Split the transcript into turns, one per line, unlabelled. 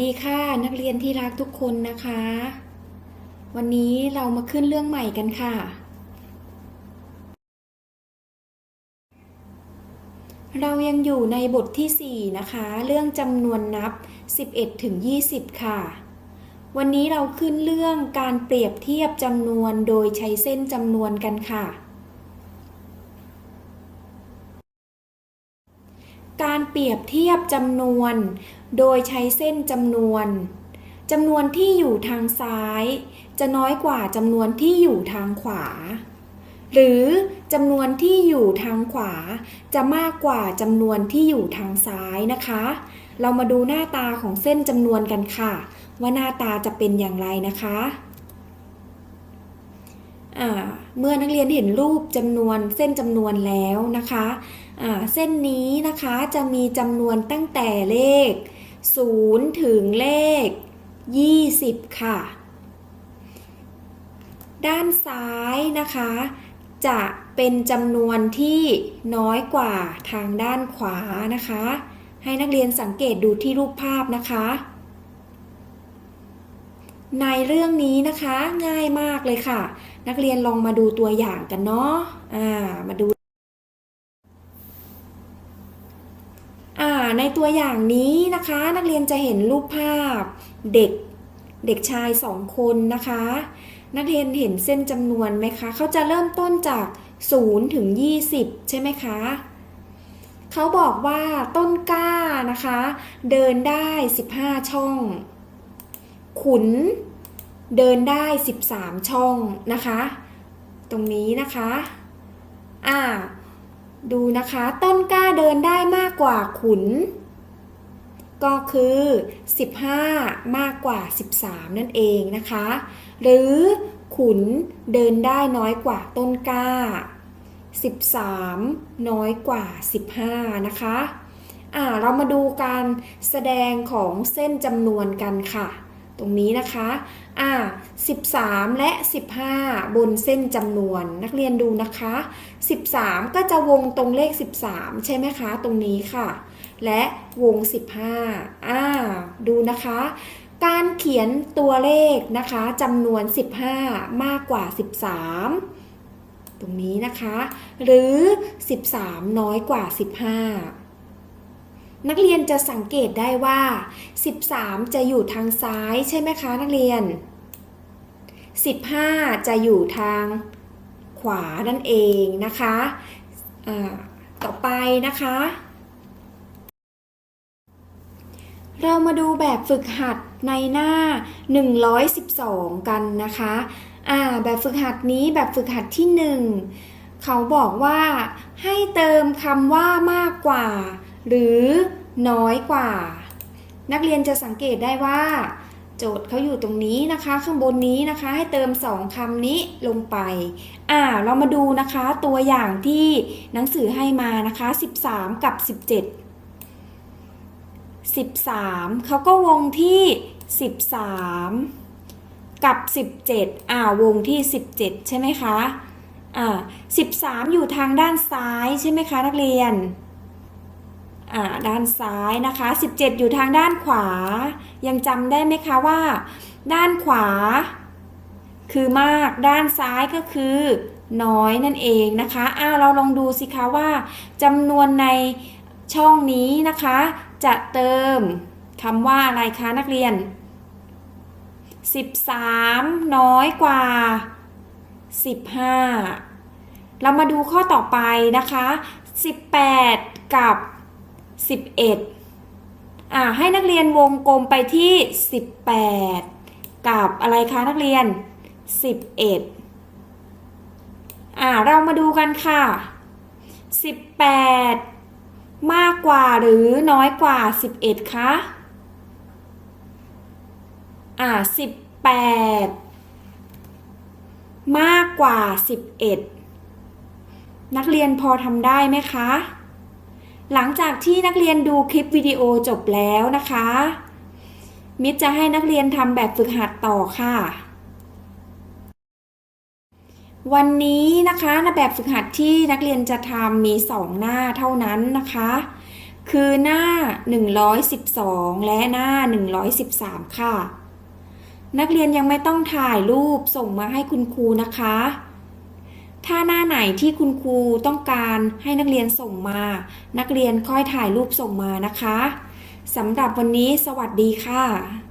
ดีค่ะนักเรักทุกคนนะคะ วันนี้เรามาขึ้นเรื่องใหม่กันค่ะ เรายังอยู่ในบทที่ 4 นะคะ เรื่องจำนวนนับ 11ถึง20 ค่ะ วันนี้เราขึ้นเรื่องการเปรียบเทียบจำนวนโดยใช้เส้นจำนวนกันค่ะ การเปรียบเทียบจำนวน โดยใช้เส้นจำนวนจำนวนที่อยู่ทางซ้าย จะน้อยกว่าจำนวนที่อยู่ทางขวา หรือจำนวนที่อยู่ทางขวา จะมากกว่าจำนวนที่อยู่ทางซ้ายนะคะ เรามาดูหน้าตาของเส้นจำนวนกันค่ะ ว่าหน้าตาจะเป็นอย่างไรนะคะ เมื่อนักเรียนเห็นรูปจำนวนเส้นจำนวนแล้วนะคะเส้นนี้นะคะจะมีจำนวนตั้งแต่เลข 0 ถึงเลข 20 ค่ะ ด้านซ้ายนะคะ จะเป็นจำนวนที่น้อยกว่าทางด้านขวานะคะ ให้นักเรียนสังเกตดูที่รูปภาพนะคะ ในเรื่องนี้นะคะง่ายมากเลยค่ะ นักเรียนลองมาดูตัวอย่างกันเนาะอ่ามาดูอ่าในตัวอย่างนี้นะคะ นักเรียนจะเห็นรูปภาพเด็กเด็กชายสองคนนะคะ นักเรียนเห็นเส้นจำนวนไหมคะเขาจะเริ่มต้นจาก0ถึง20 ใช่ไหมคะเขาบอกว่าต้นกล้านะคะ เดินได้ 15 ช่อง ขุนเดินได้ 13 ช่องนะคะ ตรงนี้นะคะ อ่า ดูนะคะ ต้นกล้าเดินได้มากกว่าขุน ก็คือ 15 มากกว่า 13 นั่นเองนะคะ หรือขุนเดินได้น้อยกว่าต้นกล้า 13 น้อยกว่า 15 นะคะ อ่า เรามาดูการแสดงของเส้นจำนวนกันค่ะ ตรงนี้นะคะ อ่า 13 และ 15 บนเส้นจำนวน นักเรียนดูนะคะ 13 ก็จะวงตรงเลข 13 ใช่ไหมคะ ตรงนี้ค่ะ และวง 15 อ่า ดูนะคะ การเขียนตัวเลขนะคะจำนวน 15 มากกว่า 13 ตรงนี้นะคะ หรือ 13 น้อยกว่า 15 นักเรียนจะสังเกตได้ว่า 13 จะอยู่ทางซ้ายใช่ไหมคะนักเรียน 15 จะอยู่ทางขวานั่นเองนะคะต่อไปนะคะ เรามาดูแบบฝึกหัดในหน้า 112 กันนะคะอ่าแบบฝึกหัดนี้แบบฝึกหัดที่ 1 เขาบอกว่าให้เติมคำว่ามากกว่า หรือน้อยกว่า นักเรียนจะสังเกตได้ว่า โจทย์เขาอยู่ตรงนี้นะคะ ข้างบนนี้นะคะ ให้เติมสองคำนี้ลงไปอ่าเรามาดูนะคะตัวอย่างที่หนังสือให้มานะคะ 13 กับ 17 13 เขาก็วงที่ 13 กับ 17อ่าวงที่ 17 ใช่ไหมคะอ่า13 อยู่ทางด้านซ้ายใช่ไหมคะนักเรียน ด้านซ้ายนะคะ 17 อยู่ทางด้านขวา ยังจำได้ไหมคะว่า ด้านขวา คือมากด้านซ้ายก็คือ น้อยนั่นเองนะคะอ้าวเราลองดูสิคะว่าจำนวนในช่องนี้นะคะ จะเติมคำว่าอะไรคะนักเรียน 13 น้อยกว่า 15 เรามาดูข้อต่อไปนะคะ 18 กับ 11อ่าให้นักเรียนวงกลมไปที่ 18 กับอะไรคะนักเรียน 11อ่าเรามาดูกันค่ะ 18 มากกว่าหรือน้อยกว่า 11คะอ่า18 มากกว่า 11 นักเรียนพอทำได้ไหมคะ หลังจากที่นักเรียนดูคลิปวิดีโอจบแล้วนะคะ มิตรจะให้นักเรียนทำแบบฝึกหัดต่อค่ะ วันนี้นะคะในแบบฝึกหัดที่นักเรียนจะทำมี 2 หน้าเท่านั้นนะคะ คือหน้า 112 และหน้า 113 ค่ะ นักเรียนยังไม่ต้องถ่ายรูปส่งมาให้คุณครูนะคะ ถ้าหน้าไหนที่คุณครูต้องการให้นักเรียนส่งมา นักเรียนค่อยถ่ายรูปส่งมานะคะสำหรับวันนี้สวัสดีค่ะ